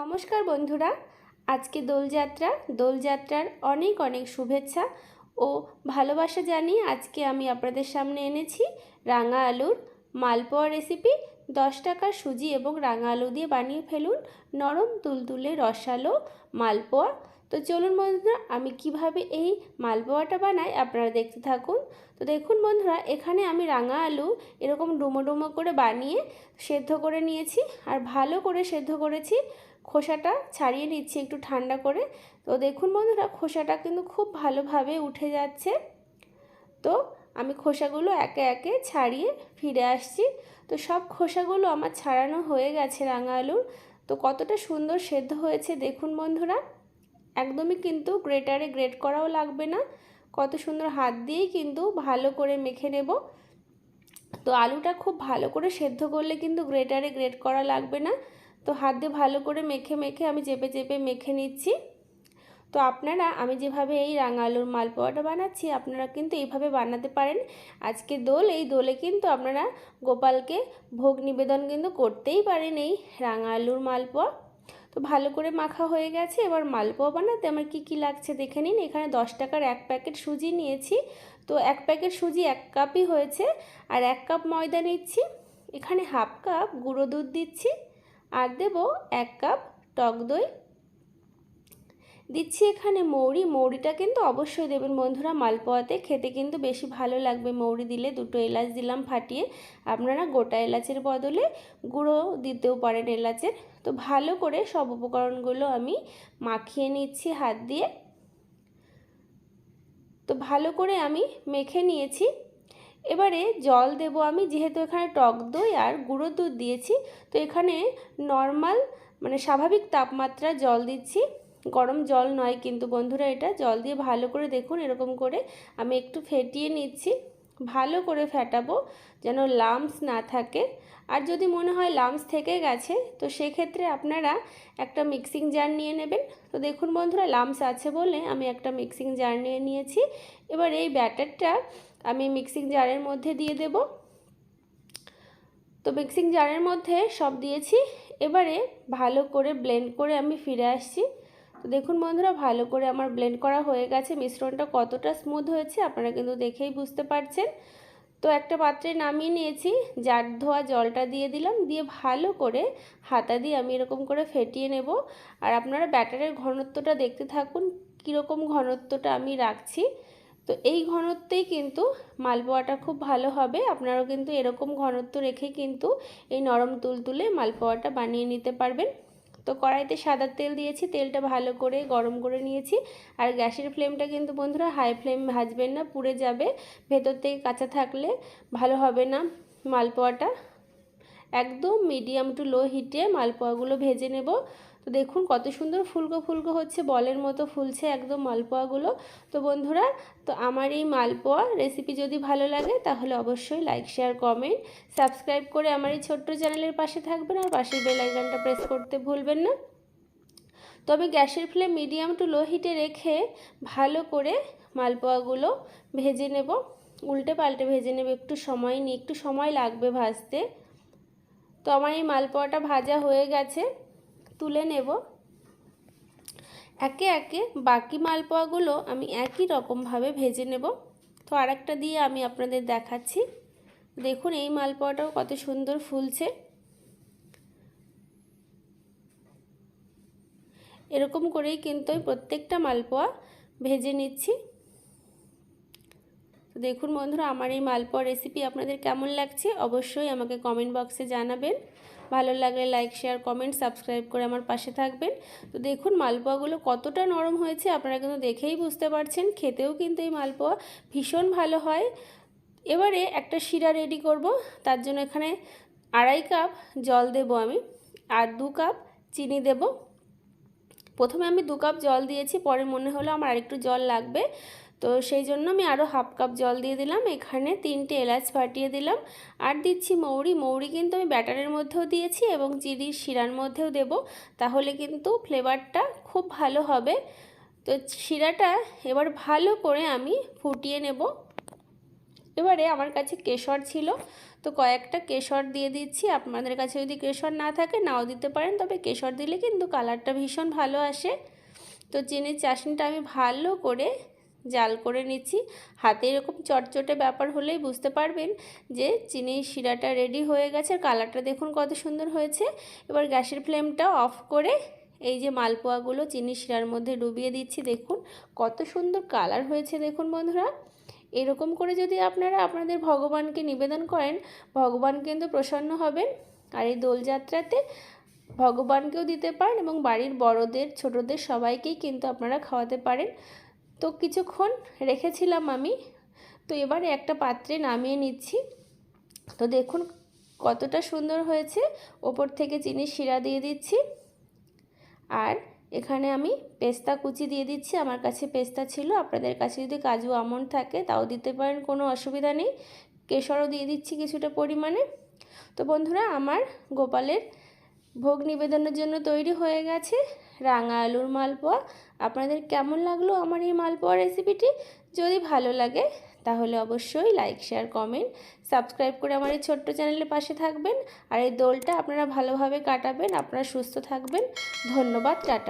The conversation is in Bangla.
নমস্কার বন্ধুরা, আজকে দোলযাত্রা। দোলযাত্রার অনেক অনেক শুভেচ্ছা ও ভালোবাসা জানিয়ে আজকে আমি আপনাদের সামনে এনেছি রাঙা আলুর মালপোয়া রেসিপি দশ টাকার সুজি এবং রাঙা আলু দিয়ে বানিয়ে ফেলুন নরম তুলতুলে রসালো মালপোয়া। তো চলুন বন্ধুরা, আমি কীভাবে এই মালপোয়াটা বানাই আপনারা দেখতে থাকুন। তো দেখুন বন্ধুরা, এখানে আমি রাঙা আলু এরকম ডুমো ডুমো করে বানিয়ে সেদ্ধ করে নিয়েছি। আর ভালো করে সেদ্ধ করেছি খোসাটা ছাড়িয়ে নিচ্ছি একটু ঠান্ডা করে। তো দেখুন বন্ধুরা, খোসাটা কিন্তু খুব ভালোভাবে উঠে যাচ্ছে। তো আমি খোসাগুলো একে একে ছাড়িয়ে ফিরে আসছি। তো সব খোসাগুলো আমার ছাড়ানো হয়ে গেছে রাঙা আলুর তো কতটা সুন্দর সেদ্ধ হয়েছে দেখুন বন্ধুরা। একদমই কিন্তু গ্রেটারে গ্রেট করাও লাগবে না। কত সুন্দর হাত দিয়েই কিন্তু ভালো করে মেখে নেব। তো আলুটা খুব ভালো করে সেদ্ধ করলে কিন্তু গ্রেটারে গ্রেট করা লাগবে না। তো হাত দিয়ে ভালো করে মেখে মেখে আমি চেপে চেপে মেখে নিচ্ছি। তো আপনারা, আমি যেভাবে এই রাঙা আলুর মালপোয়াটা বানাচ্ছি, আপনারা কিন্তু এইভাবে বানাতে পারেন। আজকে দোল, এই দোলে কিন্তু আপনারা গোপালকে ভোগ নিবেদন কিন্তু করতেই পারেন এই রাঙা আলুর মালপোয়া। তো ভালো করে মাখা হয়ে গেছে, এবার মালপোয়া বানাতে আমার কি কি লাগছে দেখে নিন। এখানে দশ টাকার এক প্যাকেট সুজি নিয়েছি। তো এক প্যাকেট সুজি এক কাপই হয়েছে, আর এক কাপ ময়দা নিচ্ছি। এখানে হাফ কাপ গুঁড়ো দুধ দিচ্ছি। আর দেব এক কাপ টক দই। দিচ্ছি এখানে মৌরি। মৌরিটা কিন্তু অবশ্যই দেবেন বন্ধুরা, মালপোয়াতে। খেতে কিন্তু বেশি ভালো লাগবে মৌরি দিলে। দুটো এলাচ দিলাম ফাটিয়ে। আপনারা গোটা এলাচের বদলে গুঁড়ো দিতেও পারেন এলাচের। তো ভালো করে সব উপকরণগুলো আমি মাখিয়ে নিচ্ছি হাত দিয়ে। তো ভালো করে আমি মেখে নিয়েছি। এবারে জল দেব আমি, যেহেতু এখানে টক দই আর গুঁড়ো দুধ দিয়েছি, তো এখানে নর্মাল মানে স্বাভাবিক তাপমাত্রা জল দিচ্ছি। গরম জল নয় কিন্তু বন্ধুরা এটা, জল দিয়ে ভালো করে দেখুন, এরকম করে আমি একটু ফেটিয়ে নিচ্ছি। ভালো করে ফেটাবো যেন লামস না থাকে। আর যদি মনে হয় লামস থেকে গেছে, তো সেক্ষেত্রে আপনারা একটা মিক্সিং জার নিয়ে নেবেন। তো দেখুন বন্ধুরা লামস আছে বলে আমি একটা মিক্সিং জার নিয়ে নিয়েছি। এবার এই ব্যাটারটা আমি মিক্সিং জারের মধ্যে দিয়ে দেব। তো মিক্সিং জারের মধ্যে সব দিয়েছি। এবারে ভালো করে ব্লেন্ড করে আমি ফিরে আসছি। তো দেখুন বন্ধুরা, ভালো করে আমার ব্লেন্ড করা হয়ে গেছে। মিশ্রণটা কতটা স্মুথ হয়েছে আপনারা কিন্তু দেখেই বুঝতে পারছেন। তো একটা পাত্রে নামিয়ে নিয়েছি জার ধোয়া জলটা দিয়ে দিলাম, দিয়ে ভালো করে হাতা দিয়ে আমি এরকম করে ফেটিয়ে নেব। আর আপনারা ব্যাটারের ঘনত্বটা দেখতে থাকুন, কীরকম ঘনত্বটা আমি রাখছি। তো এই ঘনত্বেই কিন্তু মালপোয়াটা খুব ভালো হবে। আপনারাও কিন্তু এরকম ঘনত্ব রেখে কিন্তু এই নরম তুলতুলে মালপোয়াটা বানিয়ে নিতে পারবেন। তো কড়াইতে সাদা তেল দিয়েছি, তেলটা ভালো করে গরম করে নিয়েছি। আর গ্যাসের ফ্লেমটা কিন্তু বন্ধুরা হাই ফ্লেম ভাজবেন না, পুড়ে যাবে। ভেতর থেকে কাঁচা থাকলে ভালো হবে না মালপোয়াটা। একদম মিডিয়াম টু লো হিটে মালপোয়াগুলো ভেজে নেব। তো দেখুন কত সুন্দর ফুলকো ফুলকো হচ্ছে, বলের মতো ফুলছে একদম মালপোয়াগুলো। তো বন্ধুরা, তো আমার এই মালপোয়া রেসিপি যদি ভালো লাগে তাহলে অবশ্যই লাইক শেয়ার কমেন্ট সাবস্ক্রাইব করে আমার এই ছোট্ট চ্যানেলের পাশে থাকবেন আর পাশের বেল আইকনটা প্রেস করতে ভুলবেন না। তবে গ্যাসের ফ্লেম মিডিয়াম টু লো হিটে রেখে ভালো করে মালপোয়াগুলো ভেজে নেব। উল্টে পাল্টে ভেজে নেব, একটু সময় নিয়ে, একটু সময় লাগবে ভাজতে। তো আমার এই মালপোয়াটা ভাজা হয়ে গেছে। তুলে নেব। একে একে বাকি মালপোয়াগুলো আমি একই রকমভাবে ভেজে নেব। তো আরেকটা দিয়ে আমি আপনাদের দেখাচ্ছি। দেখুন এই মালপোয়াটাও কত সুন্দর ফুলছে। এরকম করেই কিন্তু আমি প্রত্যেকটা মালপোয়া ভেজে নিচ্ছি। তো দেখুন বন্ধুরা, আমার এই মালপোয়া রেসিপি আপনাদের কেমন লাগছে অবশ্যই আমাকে কমেন্ট বক্সে জানাবেন। ভালো লাগলে লাইক শেয়ার কমেন্ট সাবস্ক্রাইব করে আমার পাশে থাকবেন। তো দেখুন মালপোয়াগুলো কতটা নরম হয়েছে, আপনারা কিন্তু দেখেই বুঝতে পারছেন, খেতেও কিন্তু এই মালপোয়া ভীষণ ভালো হয়। এবারে একটা শিরা রেডি করব, তার জন্য এখানে আড়াই কাপ জল দেব আমি, আর দু কাপ চিনি দেব। প্রথমে আমি দু কাপ জল দিয়েছি, পরে মনে হলো আমার আরেকটু জল লাগবে। তো সেই জন্য আমি আরও হাফ কাপ জল দিয়ে দিলাম, এখানে তিনটে এলাচ ফাটিয়ে দিলাম। আর দিচ্ছি মৌরি মৌরি কিন্তু আমি ব্যাটারের মধ্যেও দিয়েছি এবং চিনির শিরার মধ্যেও দেব, তাহলে কিন্তু ফ্লেভারটা খুব ভালো হবে। তো শিরাটা এবার ভালো করে আমি ফুটিয়ে নেব। এবারে আমার কাছে কেশর ছিল, তো কয়েকটা কেশর দিয়ে দিচ্ছি। আপনাদের কাছে যদি কেশর না থাকে, নাও দিতে পারেন, তবে কেশর দিলে কিন্তু কালারটা ভীষণ ভালো আসে। তো চিনির চাশনিটা আমি ভালো করে জাল করে নিচ্ছি। হাতে এরকম চটচটে ব্যাপার হলেই বুঝতে পারবেন যে চিনির শিরাটা রেডি হয়ে গেছে। আর কালারটা দেখুন কত সুন্দর হয়েছে। এবার গ্যাসের ফ্লেমটা অফ করে এই যে মালপোয়াগুলো চিনি শিরার মধ্যে ডুবিয়ে দিচ্ছি, দেখুন কত সুন্দর কালার হয়েছে, দেখুন বন্ধুরা। এরকম করে যদি আপনারা আপনাদের ভগবানকে নিবেদন করেন, ভগবান কিন্তু প্রসন্ন হবেন। আর এই দোলযাত্রাতে ভগবানকেও দিতে পারেন এবং বাড়ির বড়দের, ছোটদের সবাইকেই কিন্তু আপনারা খাওয়াতে পারেন। তো কিছুক্ষণ রেখেছিলাম আমি। তো এবারে একটা পাত্রে নামিয়ে নিচ্ছি। তো দেখুন কতটা সুন্দর হয়েছে। ওপর থেকে চিনির শিরা দিয়ে দিচ্ছি। আর এখানে আমি পেস্তা কুচি দিয়ে দিচ্ছি। আমার কাছে পেস্তা ছিল। আপনাদের কাছে যদি কাজু আমন্ড থাকে তাও দিতে পারেন, কোনো অসুবিধা নেই। কেশরও দিয়ে দিচ্ছি কিছুটা পরিমাণে। তো বন্ধুরা, আমার গোপালের ভোগ নিবেদনের জন্য তৈরি হয়ে গেছে। রাঙা আলুর মালপোয়া। আপনাদের কেমন লাগল আমার এই মালপোয়া রেসিপিটি যদি ভালো লাগে, তাহলে অবশ্যই লাইক শেয়ার কমেন্ট সাবস্ক্রাইব করে আমার এই ছোট্ট চ্যানেলের পাশে থাকবেন। আর এই দোলটা আপনারা ভালোভাবে কাটাবেন, আপনারা সুস্থ থাকবেন। ধন্যবাদ, টাটা।